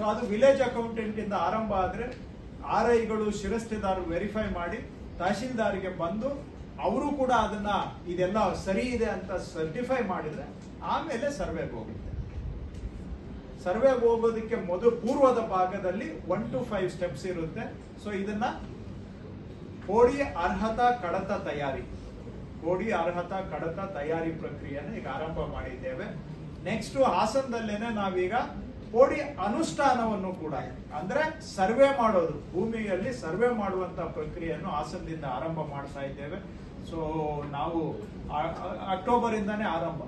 So ಅದು village accountant ಇಂದ ಆರಂಭ ಆದ್ರೆ ಆರ್ ಐಗಳು ಶಿರಸ್ತೆದಾರರು ವೆರಿಫೈ ಮಾಡಿ ತಹಶೀಲ್ದಾರ್ಗೆ ಬಂದು ಅವರು ಕೂಡ ಅದನ್ನ ಇದೆಲ್ಲ ಸರಿ ಇದೆ ಅಂತ ಸರ್ಟಿಫೈ ಮಾಡಿದ್ರೆ ಆಮೇಲೆ ಸರ್ವೆಗೆ ಹೋಗುತ್ತೆ. ಸರ್ವೆಗೆ ಹೋಗೋದಕ್ಕೆ ಮೊದಲು ಪೂರ್ವದ ಭಾಗದಲ್ಲಿ ಒನ್ ಟು ಫೈವ್ ಸ್ಟೆಪ್ಸ್ ಇರುತ್ತೆ. ಸೊ ಇದನ್ನ ಕೋಡಿ ಅರ್ಹತಾ ಕಡತ ತಯಾರಿ. ಕೋಡಿ ಅರ್ಹತಾ ಕಡತ ತಯಾರಿ ಪ್ರಕ್ರಿಯೆಯನ್ನು ಈಗ ಆರಂಭ ಮಾಡಿದ್ದೇವೆ. ನೆಕ್ಸ್ಟ್ ಹಾಸನದಲ್ಲೇನೆ ನಾವೀಗ ಕೋಡಿ ಅನುಷ್ಠಾನವನ್ನು ಕೂಡ ಅಂದ್ರೆ ಸರ್ವೆ ಮಾಡೋದು. ಭೂಮಿಯಲ್ಲಿ ಸರ್ವೆ ಮಾಡುವಂತ ಪ್ರಕ್ರಿಯೆಯನ್ನು ಹಾಸನದಿಂದ ಆರಂಭ ಮಾಡ್ತಾ ಇದ್ದೇವೆ. ಸೊ ನಾವು ಅಕ್ಟೋಬರ್ ಇಂದಾನೆ ಆರಂಭ.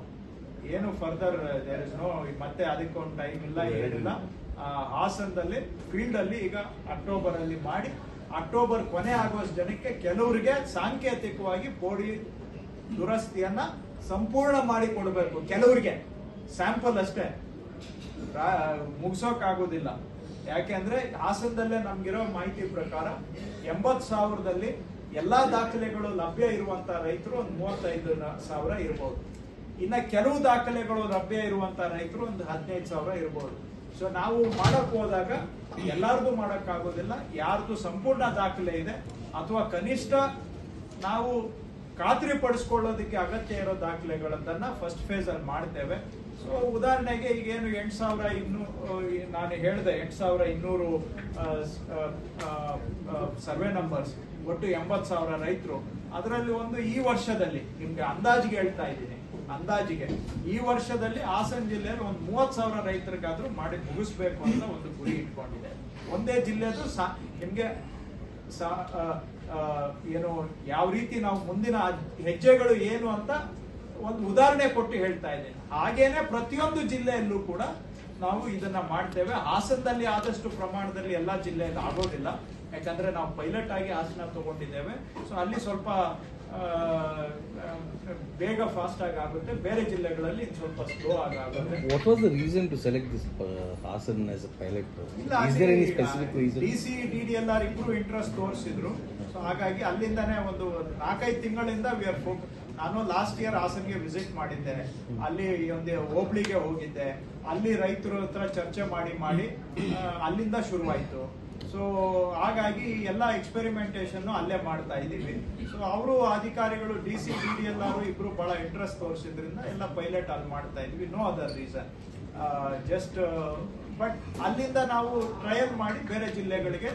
ಏನು ಫರ್ದರ್ ದೇರ್ ಇಸ್ ನೋ ಮತ್ತೆ ಅದಕ್ಕೊಂದು ಟೈಮ್ ಇಲ್ಲ ಏನಿಲ್ಲ. ಹಾಸನದಲ್ಲಿ ಫೀಲ್ಡ್ ಅಲ್ಲಿ ಈಗ ಅಕ್ಟೋಬರ್ ಅಲ್ಲಿ ಮಾಡಿ ಅಕ್ಟೋಬರ್ ಕೊನೆ ಆಗುವಷ್ಟು ಜನಕ್ಕೆ ಕೆಲವರಿಗೆ ಸಾಂಕೇತಿಕವಾಗಿ ಪೋಡಿ ದುರಸ್ತಿಯನ್ನ ಸಂಪೂರ್ಣ ಮಾಡಿ ಕೊಡಬೇಕು. ಕೆಲವರಿಗೆ. ಸ್ಯಾಂಪಲ್ ಅಷ್ಟೇ. ಮುಗಿಸೋಕ್ ಆಗೋದಿಲ್ಲ ಯಾಕೆಂದ್ರೆ ಹಾಸನದಲ್ಲೇ ನಮಗಿರೋ ಮಾಹಿತಿ ಪ್ರಕಾರ ಎಂಬತ್ತು ಸಾವಿರದಲ್ಲಿ ಎಲ್ಲ ದಾಖಲೆಗಳು ಲಭ್ಯ ಇರುವಂಥ ರೈತರು ಒಂದು ಮೂವತ್ತೈದು ಸಾವಿರ ಇರ್ಬೋದು. ಇನ್ನು ಕೆಲವು ದಾಖಲೆಗಳು ಲಭ್ಯ ಇರುವಂಥ ರೈತರು ಒಂದು ಹದಿನೈದು ಸಾವಿರ ಇರ್ಬೋದು. ಸೊ ನಾವು ಮಾಡಕ್ ಹೋದಾಗ ಎಲ್ಲಾರ್ದು ಮಾಡೋಕ್ಕಾಗೋದಿಲ್ಲ. ಯಾರ್ದು ಸಂಪೂರ್ಣ ದಾಖಲೆ ಇದೆ. ಅಥವಾ ಕನಿಷ್ಠ ನಾವು ಖಾತ್ರಿ ಪಡಿಸ್ಕೊಳ್ಳೋದಕ್ಕೆ ಅಗತ್ಯ ಇರೋ ದಾಖಲೆಗಳನ್ನ ಫಸ್ಟ್ ಫೇಸ್ ಅಲ್ಲಿ ಮಾಡ್ತೇವೆ. ಸೊ ಉದಾಹರಣೆಗೆ ಈಗೇನು ಎಂಟು ಸಾವಿರ ಇನ್ನೂ ನಾನು ಹೇಳಿದೆ ಎಂಟು ಸಾವಿರ ಇನ್ನೂರು ಸರ್ವೆ ನಂಬರ್ಸ್ ಒಟ್ಟು ಎಂಬತ್ತು ಸಾವಿರ ರೈತರು. ಅದರಲ್ಲಿ ಒಂದು ಈ ವರ್ಷದಲ್ಲಿ, ನಿಮ್ಗೆ ಅಂದಾಜಿಗೆ ಹೇಳ್ತಾ ಇದ್ದೀನಿ, ಅಂದಾಜಿಗೆ. ಈ ವರ್ಷದಲ್ಲಿ ಹಾಸನ ಜಿಲ್ಲೆಯಲ್ಲಿ ಒಂದು ಮೂವತ್ತು ಸಾವಿರ ರೈತರಿಗಾದ್ರೂ ಮಾಡಿ ಮುಗಿಸ್ಬೇಕು ಅಂತ ಒಂದು ಗುರಿ ಇಟ್ಕೊಂಡಿದೆ. ಒಂದೇ ಜಿಲ್ಲೆದು ಸಾ, ನಿಮಗೆ ಏನು, ಯಾವ ರೀತಿ ನಾವು ಮುಂದಿನ ಹೆಜ್ಜೆಗಳು ಏನು ಅಂತ ಒಂದು ಉದಾಹರಣೆ ಕೊಟ್ಟು ಹೇಳ್ತಾ ಇದ್ದೇನೆ ಹಾಗೇನೆ ಪ್ರತಿಯೊಂದು ಜಿಲ್ಲೆಯಲ್ಲೂ ಕೂಡ ನಾವು ಇದನ್ನ ಮಾಡ್ತೇವೆ. ಹಾಸನದಲ್ಲಿ ಆದಷ್ಟು ಪ್ರಮಾಣದಲ್ಲಿ ಎಲ್ಲಾ ಜಿಲ್ಲೆಯಲ್ಲಿ ಆಗೋದಿಲ್ಲ. ಯಾಕಂದ್ರೆ ನಾವು ಪೈಲಟ್ ಆಗಿ ಹಾಸನ ತಗೊಂಡಿದ್ದೇವೆ. ಸೊ ಅಲ್ಲಿ ಸ್ವಲ್ಪ ಬೇಗ ಫಾಸ್ಟ್ ಆಗಿ ಆಗುತ್ತೆ. ಬೇರೆ ಜಿಲ್ಲೆಗಳಲ್ಲಿ ಸ್ವಲ್ಪ ಸ್ಲೋ ಆಗಿ ಆಗುತ್ತೆ. What was the reason to select this uh, Hassan as a pilot? Is there any specific reason? D C D D L R ಇಬ್ರು ಇಂಟ್ರೆಸ್ಟ್ ತೋರಿಸಿದ್ರು. ಸೊ ಹಾಗಾಗಿ ಅಲ್ಲಿಂದಾನೇ ಒಂದು ನಾಲ್ಕೈದು ತಿಂಗಳಿಂದ ವಿ ಆರ್ ನಾನು ಲಾಸ್ಟ್ ಇಯರ್ ಹಾಸನ್ಗೆ ವಿಸಿಟ್ ಮಾಡಿದ್ದೆ. ಅಲ್ಲಿ ಒಂದು ಹೋಬ್ಳಿಗೆ ಹೋಗಿದ್ದೆ. ಅಲ್ಲಿ ರೈತರ ಹತ್ರ ಚರ್ಚೆ ಮಾಡಿ ಮಾಡಿ ಆ, ಅಲ್ಲಿಂದ ಶುರುವಾಯಿತು. ಸೊ ಹಾಗಾಗಿ ಎಲ್ಲ ಎಕ್ಸ್ಪೆರಿಮೆಂಟೇಷನ್ ಅಲ್ಲೇ ಮಾಡ್ತಾ ಇದ್ದೀವಿ ಸೊ ಅವರು ಅಧಿಕಾರಿಗಳು D C D D L R ಇಬ್ರು ಬಹಳ ಇಂಟ್ರೆಸ್ಟ್ ತೋರಿಸಿದ್ರಿಂದ ಎಲ್ಲ ಪೈಲಟ್ ಅಲ್ಲಿ ಮಾಡ್ತಾ ಇದ್ವಿ. No other reason just but ಅಲ್ಲಿಂದ ನಾವು ಟ್ರಯಲ್ ಮಾಡಿ ಬೇರೆ ಜಿಲ್ಲೆಗಳಿಗೆ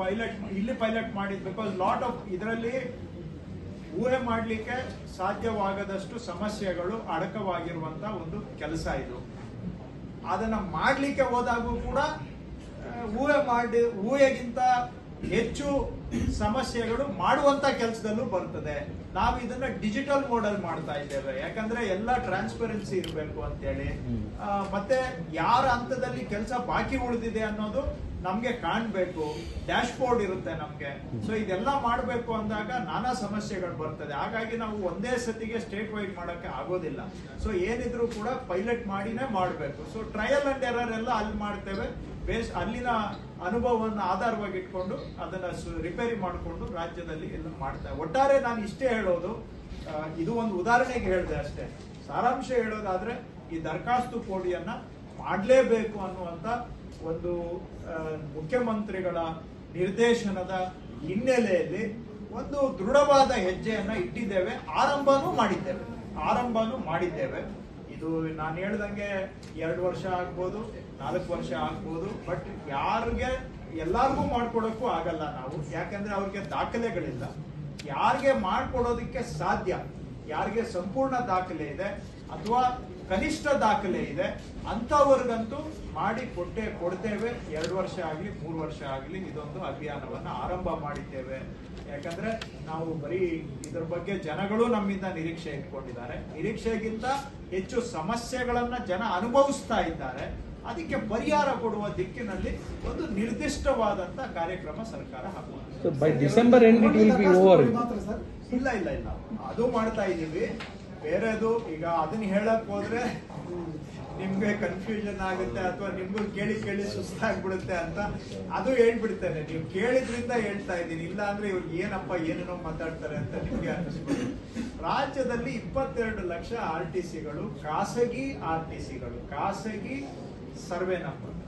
ಪೈಲಟ್ ಇಲ್ಲಿ ಪೈಲಟ್ ಮಾಡಿದ್ ಬಿಕಾಸ್ ಲಾಟ್ ಆಫ್ ಇದರಲ್ಲಿ ಊಹೆ ಮಾಡಲಿಕ್ಕೆ ಸಾಧ್ಯವಾಗದಷ್ಟು ಸಮಸ್ಯೆಗಳು ಅಡಕವಾಗಿರುವಂತ ಒಂದು ಕೆಲಸ ಇದು. ಅದನ್ನ ಮಾಡಲಿಕ್ಕೆ ಹೋದಾಗೂ ಕೂಡ ಊಹೆ ಮಾಡಿ, ಊಹೆಗಿಂತ ಹೆಚ್ಚು ಸಮಸ್ಯೆಗಳು ಮಾಡುವಂತ ಕೆಲಸದಲ್ಲೂ ಬರ್ತದೆ. ನಾವು ಇದನ್ನ ಡಿಜಿಟಲ್ ಮೋಡಲ್ ಮಾಡ್ತಾ ಇದ್ದೇವೆ. ಯಾಕಂದ್ರೆ ಎಲ್ಲ ಟ್ರಾನ್ಸ್ಪರೆನ್ಸಿ ಇರಬೇಕು ಅಂತೇಳಿ. ಹೇಳಿ ಮತ್ತೆ ಯಾರ ಹಂತದಲ್ಲಿ ಕೆಲಸ ಬಾಕಿ ಉಳಿದಿದೆ ಅನ್ನೋದು ನಮ್ಗೆ ಕಾಣ್ಬೇಕು ಡ್ಯಾಶ್ ಬೋರ್ಡ್ ಇರುತ್ತೆ ನಮ್ಗೆ. ಸೊ ಇದೆಲ್ಲ ಮಾಡಬೇಕು ಅಂದಾಗ ನಾನಾ ಸಮಸ್ಯೆಗಳು ಬರ್ತದೆ. ಹಾಗಾಗಿ ನಾವು ಒಂದೇ ಸತಿಗೆ ಸ್ಟೇಟ್ ವೈಡ್ ಮಾಡೋಕ್ಕೆ ಆಗೋದಿಲ್ಲ. ಸೊ ಏನಿದ್ರು ಕೂಡ ಪೈಲಟ್ ಮಾಡಿನೇ ಮಾಡಬೇಕು. ಸೊ ಟ್ರಯಲ್ ಅಂಡ್ ಎರರ್ ಎಲ್ಲ ಅಲ್ಲಿ ಮಾಡ್ತೇವೆ. ಬೇಸ್ ಅಲ್ಲಿನ ಅನುಭವವನ್ನು ಆಧಾರವಾಗಿ ಇಟ್ಕೊಂಡು ಅದನ್ನ ರಿಪೇರಿ ಮಾಡಿಕೊಂಡು ರಾಜ್ಯದಲ್ಲಿ ಎಲ್ಲ ಮಾಡ್ತೇವೆ ಒಟ್ಟಾರೆ ನಾನು ಇಷ್ಟೇ ಹೇಳೋದು ಇದು ಒಂದು ಉದಾಹರಣೆಗೆ ಹೇಳಿದೆ ಅಷ್ಟೇ. ಸಾರಾಂಶ ಹೇಳೋದಾದ್ರೆ ಈ ದರಖಾಸ್ತು ಕೋಡಿಯನ್ನ ಮಾಡಲೇಬೇಕು ಅನ್ನುವಂತ ಒಂದು ಮುಖ್ಯಮಂತ್ರಿಗಳ ನಿರ್ದೇಶನದ ಹಿನ್ನೆಲೆಯಲ್ಲಿ ಒಂದು ದೃಢವಾದ ಹೆಜ್ಜೆಯನ್ನು ಇಟ್ಟಿದ್ದೇವೆ, ಆರಂಭನೂ ಮಾಡಿದ್ದೇವೆ ಆರಂಭನೂ ಮಾಡಿದ್ದೇವೆ. ಇದು ನಾನು ಹೇಳ್ದಂಗೆ ಎರಡು ವರ್ಷ ಆಗ್ಬೋದು, ನಾಲ್ಕು ವರ್ಷ ಆಗ್ಬೋದು, ಬಟ್ ಯಾರಿಗೆ ಎಲ್ಲಾರ್ಗೂ ಮಾಡ್ಕೊಡೋಕ್ಕೂ ಆಗಲ್ಲ ನಾವು. ಯಾಕಂದ್ರೆ ಅವ್ರಿಗೆ ದಾಖಲೆಗಳಿಲ್ಲ. ಯಾರಿಗೆ ಮಾಡ್ಕೊಡೋದಕ್ಕೆ ಸಾಧ್ಯ, ಯಾರಿಗೆ ಸಂಪೂರ್ಣ ದಾಖಲೆ ಇದೆ, ಅಥವಾ ಕನಿಷ್ಠ ದಾಖಲೆ ಇದೆ. ಅಂಥವ್ರಿಗಂತೂ ಮಾಡಿ ಕೊಟ್ಟೆ ಕೊಡ್ತೇವೆ. ಎರಡು ವರ್ಷ ಆಗಲಿ ಮೂರು ವರ್ಷ ಆಗಲಿ ಇದೊಂದು ಅಭಿಯಾನವನ್ನ ಆರಂಭ ಮಾಡಿದ್ದೇವೆ. ಯಾಕಂದ್ರೆ ನಾವು ಬರೀ ಇದ್ರ ಬಗ್ಗೆ ಜನಗಳು ನಮ್ಮಿಂದ ನಿರೀಕ್ಷೆ ಇಟ್ಕೊಂಡಿದ್ದಾರೆ. ನಿರೀಕ್ಷೆಗಿಂತ ಹೆಚ್ಚು ಸಮಸ್ಯೆಗಳನ್ನ ಜನ ಅನುಭವಿಸ್ತಾ ಇದ್ದಾರೆ. ಅದಕ್ಕೆ ಪರಿಹಾರ ಕೊಡುವ ದಿಕ್ಕಿನಲ್ಲಿ ಒಂದು ನಿರ್ದಿಷ್ಟವಾದಂತ ಕಾರ್ಯಕ್ರಮ ಸರ್ಕಾರ ಹಾಕುವ So by December end it will be over. ಇಲ್ಲ ಇಲ್ಲ ಇಲ್ಲ. ಅದು ಮಾಡ್ತಾ ಇದೀವಿ ಬೇರೆದು, ಈಗ ಅದನ್ನ ಹೇಳಕ್ ಹೋದ್ರೆ ನಿಮ್ಗೆ ಕನ್ಫ್ಯೂಷನ್ ಆಗುತ್ತೆ ಅಥವಾ ನಿಮ್ಗೂ ಕೇಳಿ ಕೇಳಿ ಸುಸ್ತಾಗ್ಬಿಡುತ್ತೆ ಅಂತ ಅದು ಹೇಳ್ಬಿಡ್ತೇನೆ. ನೀವು ಕೇಳಿದ್ರಿಂದ ಹೇಳ್ತಾ ಇದ್ದೀನಿ. ಇಲ್ಲ ಅಂದ್ರೆ ಇವ್ರಿಗೆ ಏನಪ್ಪ, ಏನೇನೋ ಮಾತಾಡ್ತಾರೆ ಅಂತ ನಿಮ್ಗೆ ಅನ್ನಿಸ್ಬಿಡುತ್ತೆ. ರಾಜ್ಯದಲ್ಲಿ ಇಪ್ಪತ್ತೆರಡು ಲಕ್ಷ ಆರ್ ಟಿ ಸಿಗಳು, ಖಾಸಗಿ ಆರ್ ಟಿ ಸಿಗಳು, ಖಾಸಗಿ ಸರ್ವೆ ನಂಬರ್.